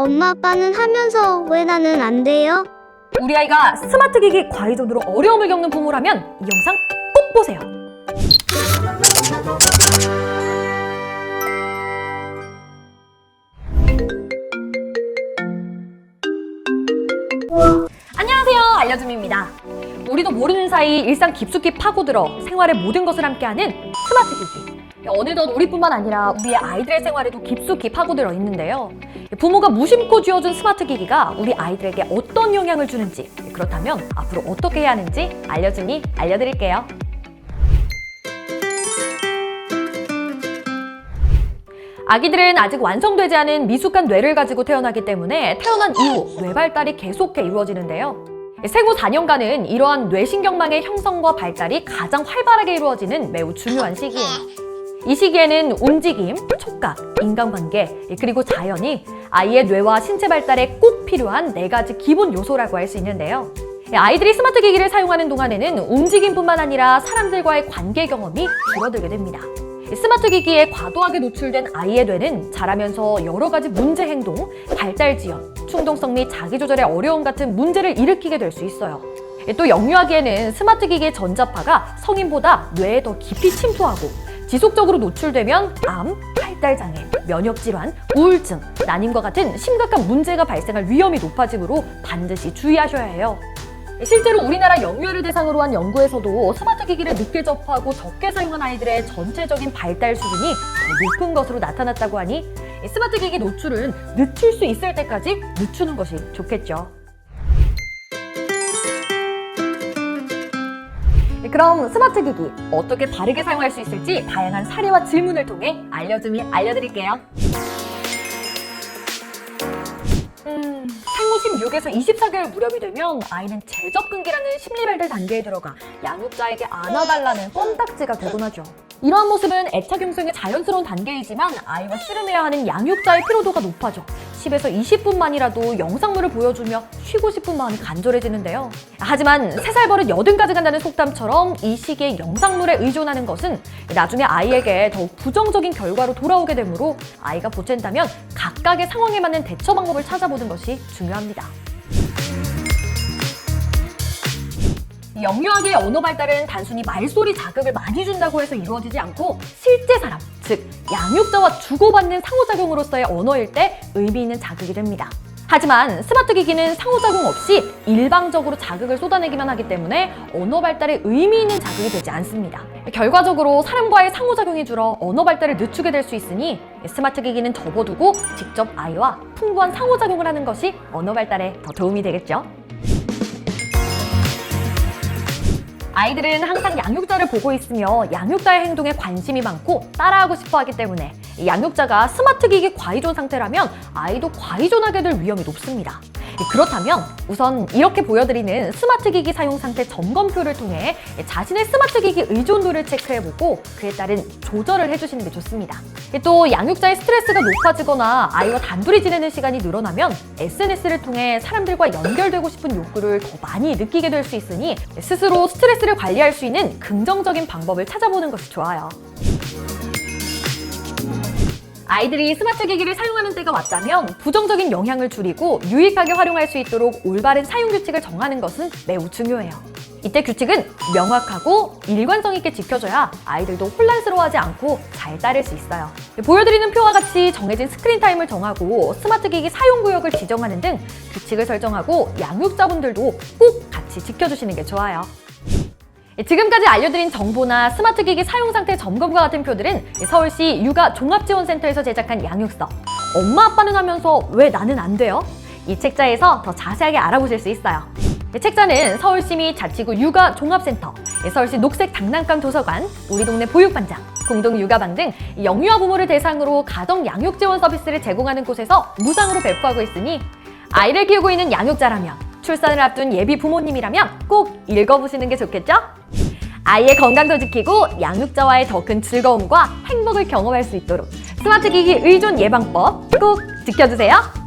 엄마 아빠는 하면서 왜 나는 안 돼요? 우리 아이가 스마트 기기 과의존으로 어려움을 겪는 부모라면 이 영상 꼭 보세요. 안녕하세요, 알려줌입니다. 우리도 모르는 사이 일상 깊숙이 파고들어 생활의 모든 것을 함께하는 스마트 기기. 어느덧 우리뿐만 아니라 우리의 아이들의 생활에도 깊숙이 파고들어 있는데요. 부모가 무심코 쥐어준 스마트 기기가 우리 아이들에게 어떤 영향을 주는지, 그렇다면 앞으로 어떻게 해야 하는지 알려주니 알려드릴게요. 아기들은 아직 완성되지 않은 미숙한 뇌를 가지고 태어나기 때문에 태어난 이후 뇌 발달이 계속해 이루어지는데요. 생후 4년간은 이러한 뇌신경망의 형성과 발달이 가장 활발하게 이루어지는 매우 중요한 시기예요. 이 시기에는 움직임, 촉각, 인간관계, 그리고 자연이 아이의 뇌와 신체 발달에 꼭 필요한 네 가지 기본 요소라고 할 수 있는데요. 아이들이 스마트 기기를 사용하는 동안에는 움직임뿐만 아니라 사람들과의 관계 경험이 줄어들게 됩니다. 스마트 기기에 과도하게 노출된 아이의 뇌는 자라면서 여러 가지 문제 행동, 발달 지연, 충동성 및 자기 조절의 어려움 같은 문제를 일으키게 될 수 있어요. 또 영유아기에는 스마트 기기의 전자파가 성인보다 뇌에 더 깊이 침투하고 지속적으로 노출되면 암, 발달장애, 면역질환, 우울증, 난임과 같은 심각한 문제가 발생할 위험이 높아지므로 반드시 주의하셔야 해요. 실제로 우리나라 영유아를 대상으로 한 연구에서도 스마트 기기를 늦게 접하고 적게 사용한 아이들의 전체적인 발달 수준이 더 높은 것으로 나타났다고 하니 이 스마트 기기 노출은 늦출 수 있을 때까지 늦추는 것이 좋겠죠. 그럼 스마트 기기 어떻게 바르게 사용할 수 있을지 다양한 사례와 질문을 통해 알려주면 알려드릴게요. 음, 생후 16에서 24개월 무렵이 되면 아이는 재접근기라는 심리발달 단계에 들어가 양육자에게 안아달라는 껌딱지가 되곤 하죠. 이러한 모습은 애착 형성의 자연스러운 단계이지만 아이와 씨름해야 하는 양육자의 피로도가 높아져 10에서 20분만이라도 영상물을 보여주며 쉬고 싶은 마음이 간절해지는데요. 하지만 세 살 버릇 여든까지 간다는 속담처럼 이 시기에 영상물에 의존하는 것은 나중에 아이에게 더욱 부정적인 결과로 돌아오게 되므로 아이가 보챈다면 각각의 상황에 맞는 대처 방법을 찾아보는 것이 중요합니다. 이 영유아기의 언어 발달은 단순히 말소리 자극을 많이 준다고 해서 이루어지지 않고 실제 사람, 즉 양육자와 주고받는 상호작용으로서의 언어일 때 의미 있는 자극이 됩니다. 하지만 스마트 기기는 상호작용 없이 일방적으로 자극을 쏟아내기만 하기 때문에 언어 발달에 의미 있는 자극이 되지 않습니다. 결과적으로 사람과의 상호작용이 줄어 언어 발달을 늦추게 될 수 있으니 스마트 기기는 접어두고 직접 아이와 풍부한 상호작용을 하는 것이 언어 발달에 더 도움이 되겠죠. 아이들은 항상 양육자를 보고 있으며 양육자의 행동에 관심이 많고 따라하고 싶어 하기 때문에 이 양육자가 스마트 기기 과의존 상태라면 아이도 과의존하게 될 위험이 높습니다. 그렇다면 우선 이렇게 보여드리는 스마트 기기 사용 상태 점검표를 통해 자신의 스마트 기기 의존도를 체크해보고 그에 따른 조절을 해주시는 게 좋습니다. 또 양육자의 스트레스가 높아지거나 아이와 단둘이 지내는 시간이 늘어나면 SNS를 통해 사람들과 연결되고 싶은 욕구를 더 많이 느끼게 될 수 있으니 스스로 스트레스를 관리할 수 있는 긍정적인 방법을 찾아보는 것이 좋아요. 아이들이 스마트 기기를 사용하는 때가 왔다면 부정적인 영향을 줄이고 유익하게 활용할 수 있도록 올바른 사용 규칙을 정하는 것은 매우 중요해요. 이때 규칙은 명확하고 일관성 있게 지켜줘야 아이들도 혼란스러워하지 않고 잘 따를 수 있어요. 보여드리는 표와 같이 정해진 스크린 타임을 정하고 스마트 기기 사용 구역을 지정하는 등 규칙을 설정하고 양육자분들도 꼭 같이 지켜주시는 게 좋아요. 지금까지 알려드린 정보나 스마트 기기 사용 상태 점검과 같은 표들은 서울시 육아 종합지원센터에서 제작한 양육서 엄마 아빠는 하면서 왜 나는 안 돼요? 이 책자에서 더 자세하게 알아보실 수 있어요. 책자는 서울시 및 자치구 육아 종합센터, 서울시 녹색 장난감 도서관, 우리 동네 보육반장, 공동 육아방 등 영유아 부모를 대상으로 가정 양육 지원 서비스를 제공하는 곳에서 무상으로 배포하고 있으니 아이를 키우고 있는 양육자라면 출산을 앞둔 예비 부모님이라면 꼭 읽어보시는 게 좋겠죠? 아이의 건강도 지키고 양육자와의 더 큰 즐거움과 행복을 경험할 수 있도록 스마트 기기 의존 예방법 꼭 지켜주세요.